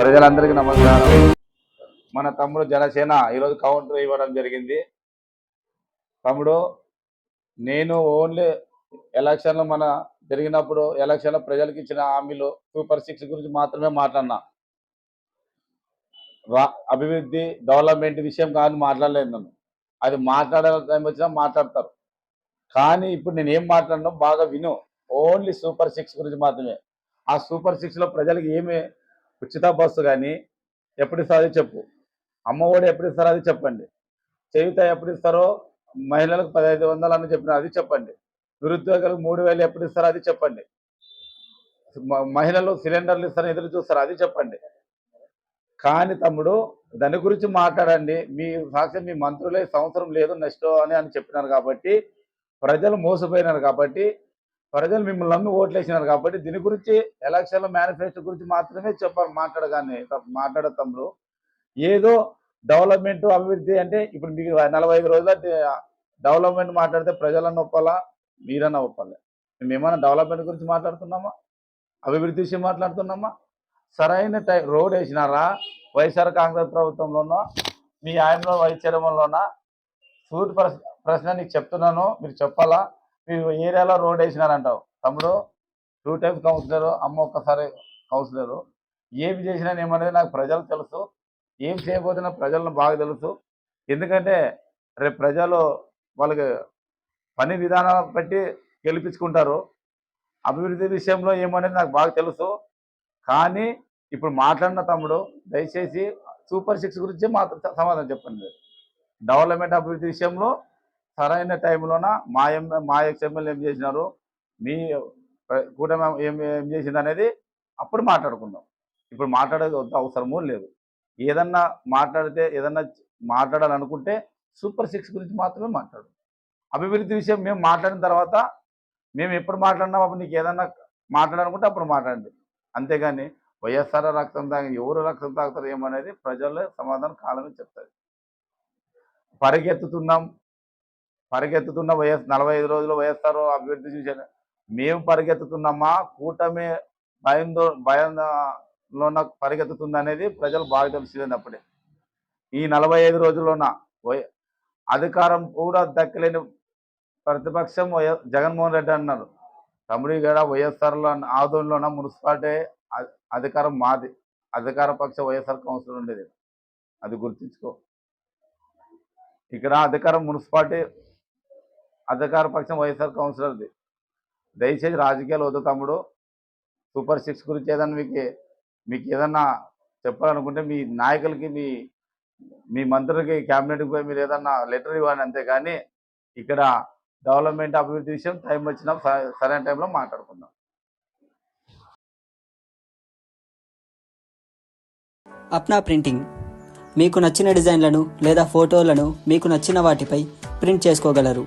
ప్రజలందరికీ నమస్కారం. మన తమ్ముడు జనసేన ఈరోజు కౌంటర్ ఇవ్వడం జరిగింది. తమ్ముడు నేను ఓన్లీ ఎలక్షన్లు మన జరిగినప్పుడు ఎలక్షన్లో ప్రజలకు ఇచ్చిన హామీలు సూపర్ సిక్స్ గురించి మాత్రమే మాట్లాడినా. అభివృద్ధి డెవలప్మెంట్ విషయం కానీ మాట్లాడలేదు నన్ను. అది మాట్లాడే టైం వచ్చినా మాట్లాడతారు. కానీ ఇప్పుడు నేను ఏం మాట్లాడినా బాగా విను. ఓన్లీ సూపర్ సిక్స్ గురించి మాత్రమే. ఆ సూపర్ సిక్స్లో ప్రజలకు ఏమి ఉచిత బస్సు కానీ ఎప్పుడు ఇస్తారో అది చెప్పు. అమ్మఒడి ఎప్పుడు ఇస్తారో అది చెప్పండి. చేయుత ఎప్పుడు ఇస్తారో మహిళలకు పదహైదు వందలు అని చెప్పిన అది చెప్పండి. నిరుద్యోగులకు మూడు వేలు ఎప్పుడు ఇస్తారో అది చెప్పండి. మహిళలు సిలిండర్లు ఇస్తారని ఎదురు చూస్తారు అది చెప్పండి. కానీ తమ్ముడు దాని గురించి మాట్లాడండి. మీ సాక్షి మీ మంత్రులే సంవత్సరం లేదు నష్టం అని అని చెప్పినారు కాబట్టి ప్రజలు మోసపోయినారు కాబట్టి ప్రజలు మిమ్మల్ని నమ్మి ఓట్లు వేసినారు కాబట్టి దీని గురించి ఎలక్షన్ల మేనిఫెస్టో గురించి మాత్రమే చెప్పాలి మాట్లాడగానే మాట్లాడ తమ్ముడు. ఏదో డెవలప్మెంట్ అభివృద్ధి అంటే ఇప్పుడు మీకు నలభై ఐదు రోజుల డెవలప్మెంట్ మాట్లాడితే ప్రజలన్న ఒప్పాలా మీరన్నా ఒప్పాలి. మేము ఏమైనా డెవలప్మెంట్ గురించి మాట్లాడుతున్నామా? అభివృద్ధి విషయం మాట్లాడుతున్నామా? సరైన టైం రోడ్ వేసినారా? వైఎస్ఆర్ కాంగ్రెస్ ప్రభుత్వంలోనో మీ ఆయనలో వైస్ చైర్మన్లోనా? సూట్ ప్రశ్న ప్రశ్న నీకు చెప్తున్నాను మీరు చెప్పాలా? మీరు ఏరియాలో రోడ్ వేసినారంటావు. తమ్ముడు టూ టైమ్స్ కౌన్సిలర్ అమ్మ ఒక్కసారి కౌన్సిలర్ ఏమి చేసినా ఏమనేది నాకు ప్రజలు తెలుసు. ఏం చేయబోతున్నా ప్రజలను బాగా తెలుసు. ఎందుకంటే రేపు ప్రజలు వాళ్ళకి పని విధానాలు బట్టి గెలిపించుకుంటారు. అభివృద్ధి విషయంలో ఏమనేది నాకు బాగా తెలుసు. కానీ ఇప్పుడు మాట్లాడిన తమ్ముడు దయచేసి సూపర్ సిక్స్ గురించి మాత్రం సమాధానం చెప్పండి. డెవలప్మెంట్ అభివృద్ధి విషయంలో సరైన టైంలోన మా ఎం మా ఎక్స్ఎమ్మెల్యే ఏం చేసినారు? మీ కూటమి ఏం ఏం చేసింది అనేది అప్పుడు మాట్లాడుకుందాం. ఇప్పుడు మాట్లాడేది వద్ద అవసరమూ లేదు. ఏదన్నా మాట్లాడితే ఏదన్నా మాట్లాడాలనుకుంటే సూపర్ సిక్స్ గురించి మాత్రమే మాట్లాడు. అభివృద్ధి విషయం మేము మాట్లాడిన తర్వాత మేము ఎప్పుడు మాట్లాడినాం అప్పుడు నీకు ఏదన్నా మాట్లాడాలనుకుంటే అప్పుడు మాట్లాడండి. అంతేగాని వైఎస్ఆర్ రక్తం తాగి ఎవరు రక్తం తాగుతారు ఏమనేది ప్రజల్లో సమాధానం కాలమే చెప్తారు పరిగెత్తుతున్నాం పరిగెత్తుతున్న వైఎస్ నలభై ఐదు రోజులు వైఎస్ఆర్ అభివృద్ధి చూసాను మేము పరిగెత్తుతున్నామా? కూటమి భయంతో భయంలోన పరిగెత్తుతుంది అనేది ప్రజలు బాగా తెలిసింది అప్పుడే. ఈ నలభై ఐదు రోజుల్లోన వై అధికారం కూడా దక్కలేని ప్రతిపక్షం వైఎస్ జగన్మోహన్ రెడ్డి అన్నారు. తమిళ గడ వైఎస్ఆర్లో ఆదోళనలోన మున్సిపాలిటీ అధికారం మాది అధికార పక్ష వైఎస్ఆర్ కౌన్సిల్ ఉండేది. అది గుర్తుంచుకో. ఇక్కడ అధికారం మున్సిపాలిటీ అధికార పక్షం వైఎస్ఆర్ కౌన్సిలర్ది. దయచేసి రాజకీయాలు వద్దు తమ్ముడు. సూపర్ సిక్స్ గురించి ఏదన్నా మీకు మీకు ఏదన్నా చెప్పాలనుకుంటే మీ నాయకులకి మీ మీ మంత్రులకి క్యాబినెట్కి పోయి మీరు ఏదన్నా లెటర్ ఇవ్వండి అంతేగాని ఇక్కడ డెవలప్మెంట్ అభివృద్ధి విషయం టైం వచ్చినా స- సరైన టైంలో మాట్లాడుకుందాం. అప్నా ప్రింటింగ్. మీకు నచ్చిన డిజైన్లను లేదా ఫోటోలను మీకు నచ్చిన వాటిపై ప్రింట్ చేసుకోగలరు.